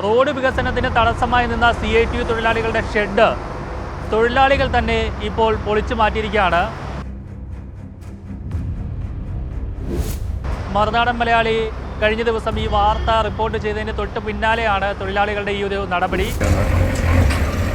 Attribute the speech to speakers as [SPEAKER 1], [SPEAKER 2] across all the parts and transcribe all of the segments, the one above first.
[SPEAKER 1] Road വികസനത്തിന് തടസ്സമായി നിന്ന സി ഐ ടി യു തൊഴിലാളികളുടെ ഷെഡ് തൊഴിലാളികൾ തന്നെ ഇപ്പോൾ പൊളിച്ചു മാറ്റിയിരിക്കുകയാണ്. മറുനാടൻ മലയാളി കഴിഞ്ഞ ദിവസം ഈ വാർത്ത റിപ്പോർട്ട് ചെയ്തതിന് തൊട്ട് പിന്നാലെയാണ് തൊഴിലാളികളുടെ ഈ ഒരു നടപടി.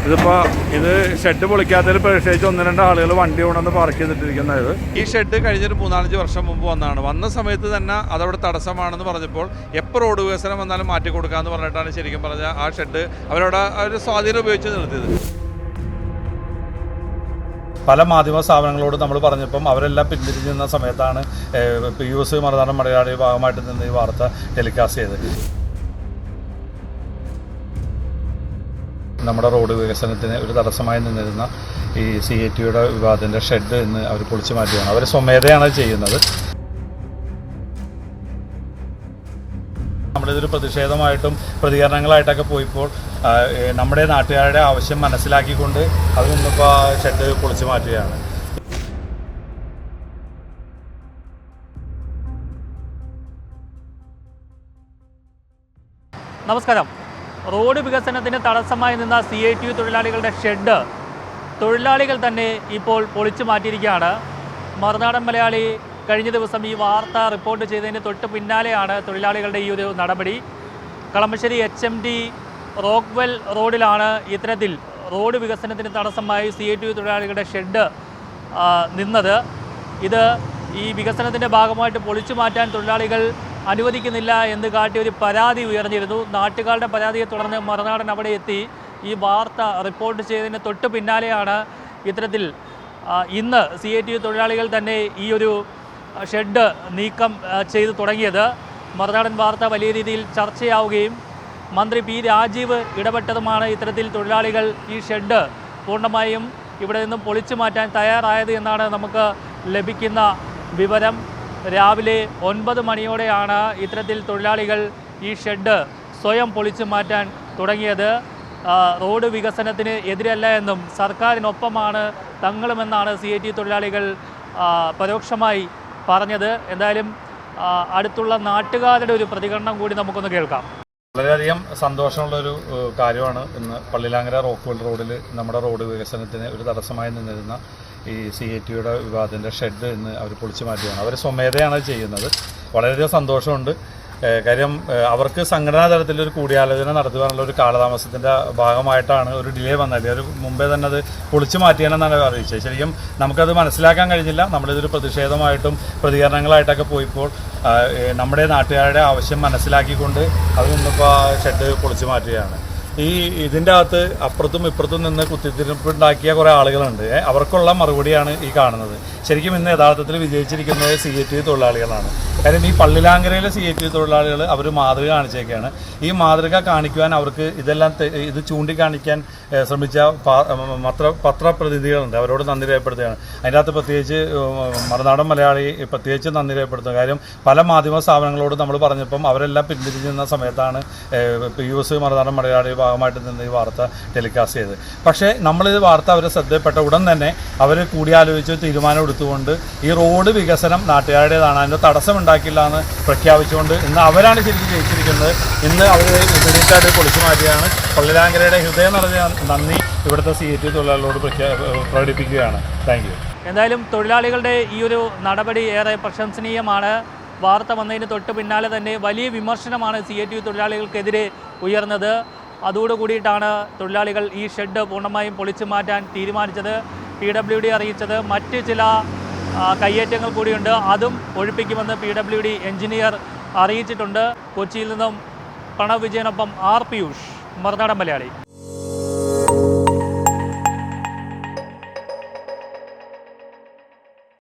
[SPEAKER 2] ഇതിപ്പോ ഇത് ഷെഡ് പൊളിക്കാത്തതിൽ പ്രതിഷേധിച്ച് ഒന്ന് രണ്ട് ആളുകൾ വണ്ടി കൊണ്ടുവന്ന് പാർക്ക് ചെയ്തിട്ടിരിക്കുന്നത്
[SPEAKER 3] ഈ ഷെഡ് കഴിഞ്ഞൊരു മൂന്നാലഞ്ച് വർഷം മുമ്പ് വന്നതാണ് വന്ന സമയത്ത് തന്നെ അതവിടെ തടസ്സമാണെന്ന് പറഞ്ഞപ്പോൾ എപ്പോൾ റോഡ് വികസനം വന്നാലും മാറ്റി കൊടുക്കാമെന്ന് പറഞ്ഞിട്ടാണ് ശരിക്കും പറഞ്ഞ ആ ഷെഡ് അവരവിടെ ഒരു സ്വാധീനം ഉപയോഗിച്ച് നിർത്തിയത്.
[SPEAKER 2] പല മാധ്യമ സ്ഥാപനങ്ങളോട് നമ്മൾ പറഞ്ഞപ്പം അവരെല്ലാം പിന്തിരിഞ്ഞ് നിന്ന സമയത്താണ് P U S Marunadan Malayali ഭാഗമായിട്ട് നിന്ന് ഈ വാർത്ത ടെലികാസ്റ്റ് ചെയ്തത്. നമ്മുടെ റോഡ് വികസനത്തിന് ഒരു തടസ്സമായി നിന്നിരുന്ന ഈ സി എ ടിയുടെ വിവാദത്തിന്റെ ഷെഡ് ഇന്ന് അവർ പൊളിച്ചു മാറ്റിയാണ് അവർ സ്വമേധയാണ് ചെയ്യുന്നത്. നമ്മളിതൊരു പ്രതിഷേധമായിട്ടും പ്രതികരണങ്ങളായിട്ടൊക്കെ പോയിപ്പോൾ നമ്മുടെ നാട്ടുകാരുടെ ആവശ്യം മനസ്സിലാക്കിക്കൊണ്ട് അത് ഇന്നിപ്പോൾ ഷെഡ് പൊളിച്ചു മാറ്റുകയാണ്.
[SPEAKER 1] നമസ്കാരം. റോഡ് വികസനത്തിന് തടസ്സമായി നിന്ന സി ഐ ടി യു തൊഴിലാളികളുടെ ഷെഡ് തൊഴിലാളികൾ തന്നെ ഇപ്പോൾ പൊളിച്ചു മാറ്റിയിരിക്കുകയാണ്. മറുനാടൻ മലയാളി കഴിഞ്ഞ ദിവസം ഈ വാർത്ത റിപ്പോർട്ട് ചെയ്തതിന് തൊട്ട് പിന്നാലെയാണ് തൊഴിലാളികളുടെ ഈ ഒരു നടപടി. Kalamassery H M D rockwell റോഡിലാണ് ഇത്തരത്തിൽ റോഡ് വികസനത്തിന് തടസ്സമായി സി ഐ ടി യു തൊഴിലാളികളുടെ ഷെഡ് നിന്നത്. ഇത് ഈ വികസനത്തിന്റെ ഭാഗമായിട്ട് പൊളിച്ചു മാറ്റാൻ തൊഴിലാളികൾ അനുവദിക്കുന്നില്ല എന്ന് കാട്ടി ഒരു പരാതി ഉയർന്നിരുന്നു. നാട്ടുകാരുടെ പരാതിയെ തുടർന്ന് മറുനാടൻ അവിടെ എത്തി. ഈ വാർത്ത റിപ്പോർട്ട് ചെയ്തതിന് തൊട്ട് പിന്നാലെയാണ് ഇത്തരത്തിൽ ഇന്ന് സി ഐ ടി യു തൊഴിലാളികൾ തന്നെ ഈ ഒരു ഷെഡ് നീക്കം ചെയ്തു തുടങ്ങിയത്. മറുനാടൻ വാർത്ത വലിയ രീതിയിൽ ചർച്ചയാവുകയും മന്ത്രി പി രാജീവ് ഇടപെട്ടതുമാണ് ഇത്തരത്തിൽ തൊഴിലാളികൾ ഈ ഷെഡ് പൂർണമായും ഇവിടെ നിന്നും പൊളിച്ചു മാറ്റാൻ തയ്യാറായത് എന്നാണ് നമുക്ക് ലഭിക്കുന്ന വിവരം. രാവിലെ ഒൻപത് മണിയോടെയാണ് ഇത്തരത്തിൽ തൊഴിലാളികൾ ഈ ഷെഡ് സ്വയം പൊളിച്ചു മാറ്റാൻ തുടങ്ങിയത്. റോഡ് വികസനത്തിന് എതിരല്ല എന്നും സർക്കാരിനൊപ്പമാണ് തങ്ങളുമെന്നാണ് സി ഐ ടി തൊഴിലാളികൾ പരോക്ഷമായി പറഞ്ഞത്. എന്തായാലും അടുത്തുള്ള നാട്ടുകാരുടെ ഒരു പ്രതികരണം കൂടി നമുക്കൊന്ന് കേൾക്കാം.
[SPEAKER 2] വളരെയധികം സന്തോഷമുള്ളൊരു കാര്യമാണ് ഇന്ന് പള്ളിലാങ്കര റോക്ക്വെൽ റോഡിൽ നമ്മുടെ റോഡ് വികസനത്തിന് ഒരു തടസ്സമായി നിന്നിരുന്ന ഈ സി എ ടിയുടെ വിഭാഗത്തിന്റെ ഷെഡ് ഇന്ന് അവർ പൊളിച്ചു മാറ്റുകയാണ്. അവർ സ്വമേധയാണ് ചെയ്യുന്നത്. വളരെയധികം സന്തോഷമുണ്ട്. കാര്യം അവർക്ക് സംഘടനാ തലത്തിൽ ഒരു കൂടിയാലോചന നടത്തുവാനുള്ള ഒരു കാലതാമസത്തിന്റെ ഭാഗമായിട്ടാണ് ഒരു ഡിലേ വന്നത്. ഒരു മുമ്പേ തന്നെ അത് പൊളിച്ചു മാറ്റിയാണെന്നാണ് അറിയിച്ചത്. ശരിക്കും നമുക്കത് മനസ്സിലാക്കാൻ കഴിഞ്ഞില്ല. നമ്മളിതൊരു പ്രതിഷേധമായിട്ടും പ്രതികരണങ്ങളായിട്ടൊക്കെ പോയിപ്പോൾ നമ്മുടെ നാട്ടുകാരുടെ ആവശ്യം മനസ്സിലാക്കിക്കൊണ്ട് അത് ഇന്നിപ്പോൾ ഷെഡ് പൊളിച്ചു മാറ്റുകയാണ്. ഈ ഇതിന്റെ അകത്ത് അപ്പുറത്തും ഇപ്പുറത്തും നിന്ന് കുത്തിത്തിരിപ്പുണ്ടാക്കിയ കുറേ ആളുകളുണ്ട്. അവർക്കുള്ള മറുപടിയാണ് ഈ കാണുന്നത്. ശരിക്കും ഇന്ന് യഥാർത്ഥത്തിൽ വിജയിച്ചിരിക്കുന്നത് സി എ ടി തൊഴിലാളികളാണ്. കാര്യം ഈ പള്ളിലാങ്കരയിലെ സി എ ടി തൊഴിലാളികൾ അവർ മാതൃക കാണിച്ചേക്കാണ്. ഈ മാതൃക കാണിക്കുവാൻ അവർക്ക് ഇതെല്ലാം ഇത് ചൂണ്ടിക്കാണിക്കാൻ ശ്രമിച്ച പത്ര പത്രപ്രതിനിധികളുണ്ട്. അവരോട് നന്ദി രേഖപ്പെടുത്തുകയാണ്. അതിന്റെ അകത്ത് പ്രത്യേകിച്ച് മറുനാടൻ മലയാളി പ്രത്യേകിച്ച് നന്ദി രേഖപ്പെടുത്തുന്നു കാര്യം പല മാധ്യമ സ്ഥാപനങ്ങളോട് നമ്മൾ പറഞ്ഞപ്പം അവരെല്ലാം പിന്തിരിഞ്ഞിരുന്ന സമയത്താണ് P U S Marunadan Malayali ഭാഗമായിട്ട് നിന്ന് ഈ വാർത്ത ടെലികാസ്റ്റ് ചെയ്തത്. പക്ഷേ നമ്മളിത് വാർത്ത അവർ ശ്രദ്ധയിൽപ്പെട്ട ഉടൻ തന്നെ അവർ കൂടിയാലോചിച്ച് തീരുമാനം എടുത്തുകൊണ്ട് ഈ റോഡ് വികസനം നാട്ടുകാരുടേതാണ്. അതിന്റെ തടസ്സമുണ്ടാക്കില്ല എന്ന് പ്രഖ്യാപിച്ചുകൊണ്ട് ഇന്ന് അവരാണ് ശരിക്കും ജയിച്ചിരിക്കുന്നത്. ഇന്ന് അവർ വിപരീതമായിട്ട് പൊളിച്ചു മാറ്റിയാണ് പള്ളിലാങ്കരയുടെ ഹൃദയം നിറഞ്ഞ നന്ദി ഇവിടുത്തെ സി എ ടി തൊഴിലാളികളോട് പ്രകടിപ്പിക്കുകയാണ്. Thank you.
[SPEAKER 1] എന്തായാലും തൊഴിലാളികളുടെ ഈ ഒരു നടപടി ഏറെ പ്രശംസനീയമാണ്. വാർത്ത വന്നതിന് തൊട്ട് പിന്നാലെ തന്നെ വലിയ വിമർശനമാണ് സി എ ടി തൊഴിലാളികൾക്കെതിരെ ഉയർന്നത്. അതോടുകൂടിയിട്ടാണ് തൊഴിലാളികൾ ഈ ഷെഡ് പൂർണമായും പൊളിച്ചു മാറ്റാൻ തീരുമാനിച്ചത്. പി ഡബ്ല്യു ഡി അറിയിച്ചത് മറ്റ് ചില കയ്യേറ്റങ്ങൾ കൂടിയുണ്ട്. അതും ഒഴിപ്പിക്കുമെന്ന് പി ഡബ്ല്യു ഡി എഞ്ചിനീയർ അറിയിച്ചിട്ടുണ്ട്. കൊച്ചിയിൽ നിന്നും പ്രണവ് വിജയനൊപ്പം ആർ പിയൂഷ് മറുനാടൻ മലയാളി.